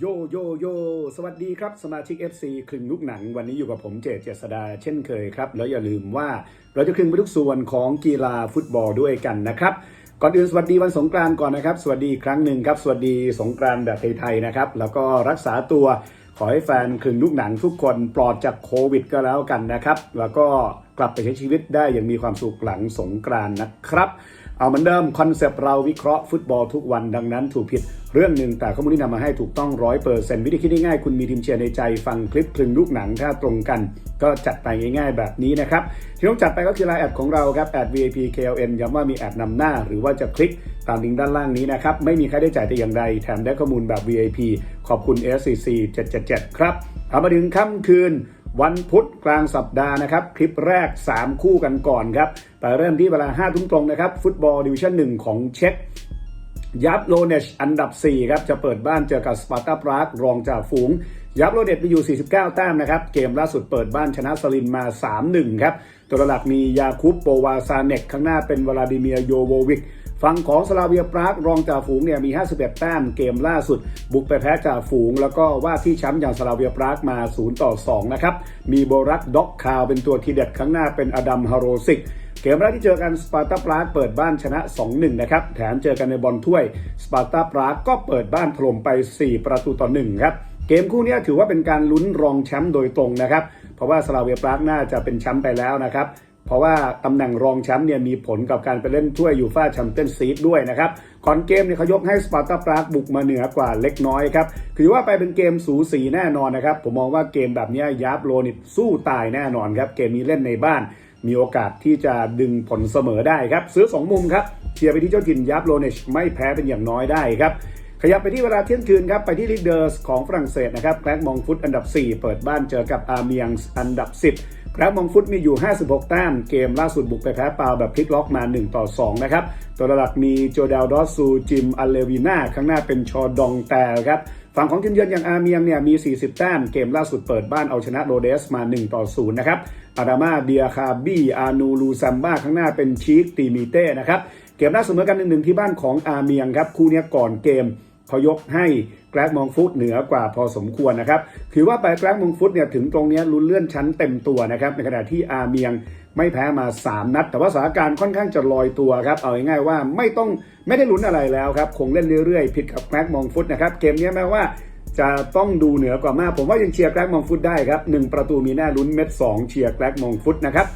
โยโยโย สวัสดีครับ สมาชิก FC คลึงลูกหนัง วันนี้อยู่กับผมเจษเจษดาเช่นเคยครับ แล้วอย่าลืมว่าเราจะคลึงไปทุกส่วนของกีฬาฟุตบอลด้วยกันนะครับ ก่อนอื่นสวัสดีวันสงกรานต์ก่อนนะครับ สวัสดีครั้งหนึ่งครับ สวัสดีสงกรานต์แบบไทยๆนะครับ แล้วก็รักษาตัวขอให้แฟนคลึงลูกหนังทุกคนปลอดจากโควิดก็แล้วกันนะครับ แล้วก็ กลับไปใช้ชีวิตได้อย่างมีความสุขหลังสงกรานต์นะครับ เอาเหมือนเดิมคอนเซปต์เราวิเคราะห์ฟุตบอลทุกวันดังนั้นถูกผิดเรื่องหนึ่งแต่ข้อมูลที่นำมาให้ถูกต้องร้อยเปอร์เซ็นต์วิธีคิดง่ายๆคุณมีทีมเชียร์ในใจฟังคลิปคลึงลูกหนังถ้าตรงกัน ก็จัดไปง่ายๆแบบนี้นะครับ ที่ต้องจัดไปก็คือไลน์แอดของเราครับแอด VIP KLN ย้ำว่ามีแอดนำหน้า หรือว่าจะคลิกตามลิงก์ด้านล่างนี้นะครับไม่มีค่าใช้จ่ายแต่อย่างใดแถมได้ข้อมูลแบบ VIP ขอบคุณ SCC 777 ครับเอามาถึงค่ำคืน วันพุธกลางสัปดาห์นะครับ คลิปแรก 3 คู่กันก่อนครับ แต่เริ่มที่เวลา5ทุ่มตรงนะครับ ฟุตบอลดิวิชั่น1ของเช็ค ยับโลเนชอันดับ 4 ครับ จะเปิดบ้านเจอกับสปาร์ตาปรากรองจากฝูง ยับโลเนชมีอยู่ 49 แต้มนะครับ เกมล่าสุดเปิดบ้านชนะสลินมา 3-1 ครับ ตัวหลักมียาคุปโปวาซาเนกข้างหน้าเป็นวลาดิเมียโยโววิกฝั่งของสลาเวียปรากรองจ่าฝูงเนี่ยมี 51 แต้มเกมล่าสุด บุกไปแพ้จ่าฝูง แล้วก็ว่าที่แชมป์อย่างสลาเวียปรากมา 0 ต่อ 2 นะครับ มีโบรักด็อกคาวเป็นตัวทีเด็ดข้างหน้าเป็นอดัมฮาโรซิก เกมแรกที่เจอกันสปาร์ตาปรากเปิดบ้านชนะ 2-1 นะครับ แถมเจอกันในบอลถ้วยสปาร์ตาปรากก็เปิดบ้านถล่มไป 4 ประตูต่อ 1 ครับ เกมคู่นี้ถือว่าเป็นการลุ้นรองแชมป์โดยตรงนะครับ เพราะว่าสลาเวียปรากน่าจะเป็นแชมป์ไปแล้วนะครับเพราะว่าตำแหน่งรองแชมป์เนี่ยมีผลกับการไปเล่นถ้วยยูฟ่าแชมเปี้ยนซีดด้วยนะครับก่อนเกมเนี่ยเขายกให้สปาร์ตาปรากบุกมาเหนือกว่าเล็กน้อยครับถือว่าไปเป็นเกมสูสีแน่นอนนะครับ ผมมองว่าเกมแบบนี้ยับโลนิสู้ตายแน่นอนครับ เกมนี้เล่นในบ้าน มีโอกาสที่จะดึงผลเสมอได้ครับ ซื้อ 2 มุมครับเชียร์ไปที่เจ้าถิ่นยับโลเนชไม่แพ้เป็นอย่างน้อยได้ครับขยับไปที่เวลาเที่ยงคืนครับ ไปที่ลีกเดอร์สของฝรั่งเศสนะครับแกลกมองฟุตอันดับ 4 เปิดบ้านเจอกับอาร์เมียงส์อันดับ 10แกลกมองฟุตมีอยู่ 56 แต้ม เกมล่าสุดบุกไปแพ้เปล่าแบบพลิกล็อกมา 1 ต่อ 2 นะครับ ตัวหลักมีโจเดลดอสซูจิมอัลเลวิน่าข้างหน้าเป็นชอดองแต่ครับ ฝั่งของทีมเยือนอย่างอาร์เมียงเนี่ยมี 40 แต้ม เกมล่าสุดเปิดบ้านเอาชนะโรเดสมา 1 ต่อ 0 นะครับ อาดามาเดียคาบี้ อานูลูซัมบ้าข้างหน้าเป็นชีคตีมีเต้นะครับ เกมล่าเสมอกันหนึ่งที่บ้านของอาร์เมียงครับ คู่นี้ก่อนเกม เขายกให้แกลกมองฟุตเหนือกว่าพอสมควรนะครับ ถือว่าไปแกลกมองฟุตเนี่ยถึงตรงนี้ลุ้นเลื่อนชั้นเต็มตัวนะครับ ในขณะที่อาเมียงไม่แพ้มา 3 นัด แต่ว่าสถานการณ์ค่อนข้างจะลอยตัวครับ เอาง่ายๆว่าไม่ต้องไม่ได้ลุ้นอะไรแล้วครับ คงเล่นเรื่อยๆ ผิดกับแกลกมองฟุตนะครับ เกมนี้แม้ว่าจะต้องดูเหนือกว่ามาก ผมว่ายังเชียร์แกลกมองฟุตได้ครับหนึ่งประตูมีแน่ลุ้นเม็ดสองเชียร์แกลกมองฟุตนะครับ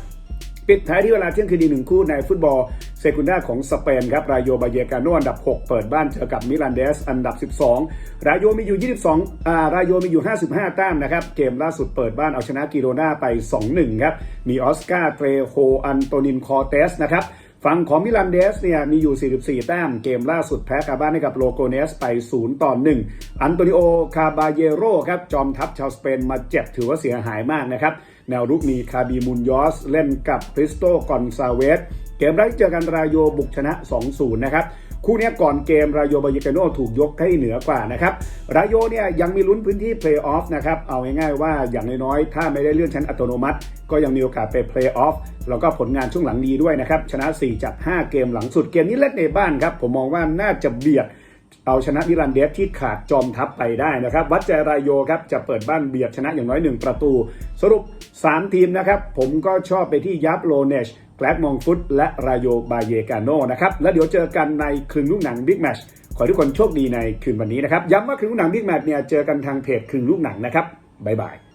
ปิดท้ายที่เวลาเที่ยงคืนดีหนึ่งคู่ในฟุตบอลเซกุนดาของสเปนครับ รายโยบาเยกาโนอันดับ 6 เปิดบ้านเจอกับมิลันเดส อันดับ 12 รายโยมีอยู่ 22อ่ารายโยมีอยู่ 55 แต้มนะครับ เกมล่าสุดเปิดบ้านเอาชนะกิโรนาไป 2-1 ครับ มีออสการ์เทรโฮอันโตนินคอเตสนะครับ ฝั่งของมิลันเดสเนี่ยมีอยู่ 44 แต้ม เกมล่าสุดแพ้คาบ้านให้กับโลโกเนสไป 0 ต่อ 1 อันโตนิโอ คาบาเยโรครับจอมทัพชาวสเปนมาเจ็บถือว่าเสียหายมากนะครับ แนวรุกมีคาบีมุนยอส เล่นกับคริสโตกอนซาเวส เกมแรกเจอกันรายโยบุกชนะ 2-0 นะครับ คู่นี้ก่อนเกมรายโยบายเยกาโนถูกยกให้เหนือกว่านะครับรายโยเนี่ยยังมีลุ้นพื้นที่เพลย์ออฟนะครับเอาง่ายๆว่าอย่างน้อยๆถ้าไม่ได้เลื่อนชั้นอัตโนมัติ ก็ยังมีโอกาสไปเพลย์ออฟแล้วก็ผลงานช่วงหลังดีด้วยนะครับชนะ 4 จาก 5 เกมหลังสุดเกมนี้เล่นในบ้านครับผมมองว่าน่าจะเบียดเอาชนะมิลันเดสที่ขาดจอมทัพไปได้นะครับ วัดใจรายโยครับจะเปิดบ้านเบียดชนะอย่างน้อย 1 ประตู สรุป 3 ทีมนะครับ ผมก็ชอบไปที่ยับโลเนช แกลกมองฟุตและรายโยบาเยกาโนนะครับ แล้วเดี๋ยวเจอกันในคลึงลูกหนังบิ๊กแมชขอให้ทุกคนโชคดีในคืนวันนี้นะครับ ย้ำว่าคลึงลูกหนังบิ๊กแมชเนี่ยเจอกันทางเพจคลึงลูกหนังนะครับบ๊ายบาย